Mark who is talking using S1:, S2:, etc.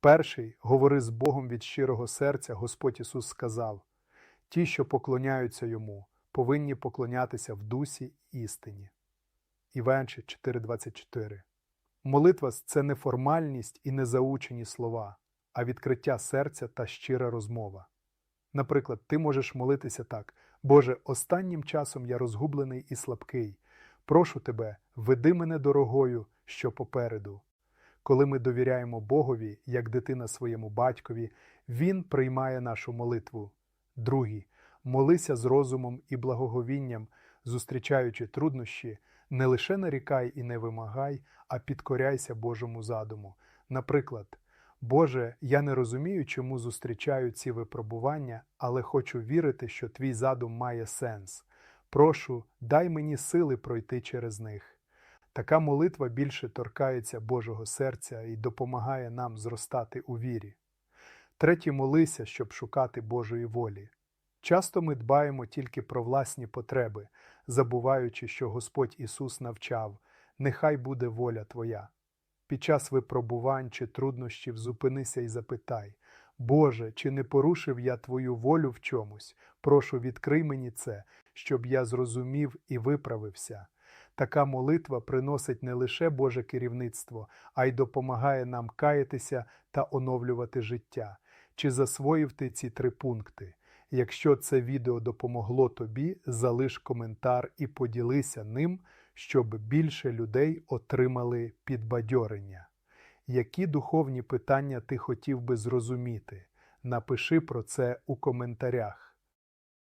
S1: Перший говори з Богом від щирого серця, Господь Ісус сказав: ті, що поклоняються Йому, повинні поклонятися в дусі істині. Іванчі 4:24. Молитва це не формальність і не заучені слова, а відкриття серця та щира розмова. Наприклад, ти можеш молитися так: Боже, останнім часом я розгублений і слабкий. Прошу тебе, веди мене дорогою, що попереду. Коли ми довіряємо Богові, як дитина своєму батькові, Він приймає нашу молитву. Другий, молися з розумом і благоговінням, зустрічаючи труднощі, не лише нарікай і не вимагай, а підкоряйся Божому задуму. Наприклад, Боже, я не розумію, чому зустрічаю ці випробування, але хочу вірити, що твій задум має сенс. Прошу, дай мені сили пройти через них. Така молитва більше торкається Божого серця і допомагає нам зростати у вірі. Третє, молися, щоб шукати Божої волі. Часто ми дбаємо тільки про власні потреби, забуваючи, що Господь Ісус навчав нехай буде воля Твоя. Під час випробувань чи труднощів зупинися і запитай Боже, чи не порушив я Твою волю в чомусь? Прошу, відкрий мені це, щоб я зрозумів і виправився. Така молитва приносить не лише Боже керівництво, а й допомагає нам каятися та оновлювати життя. Чи засвоїв ти ці три пункти? Якщо це відео допомогло тобі, залиш коментар і поділися ним, щоб більше людей отримали підбадьорення. Які духовні питання ти хотів би зрозуміти? Напиши про це у коментарях.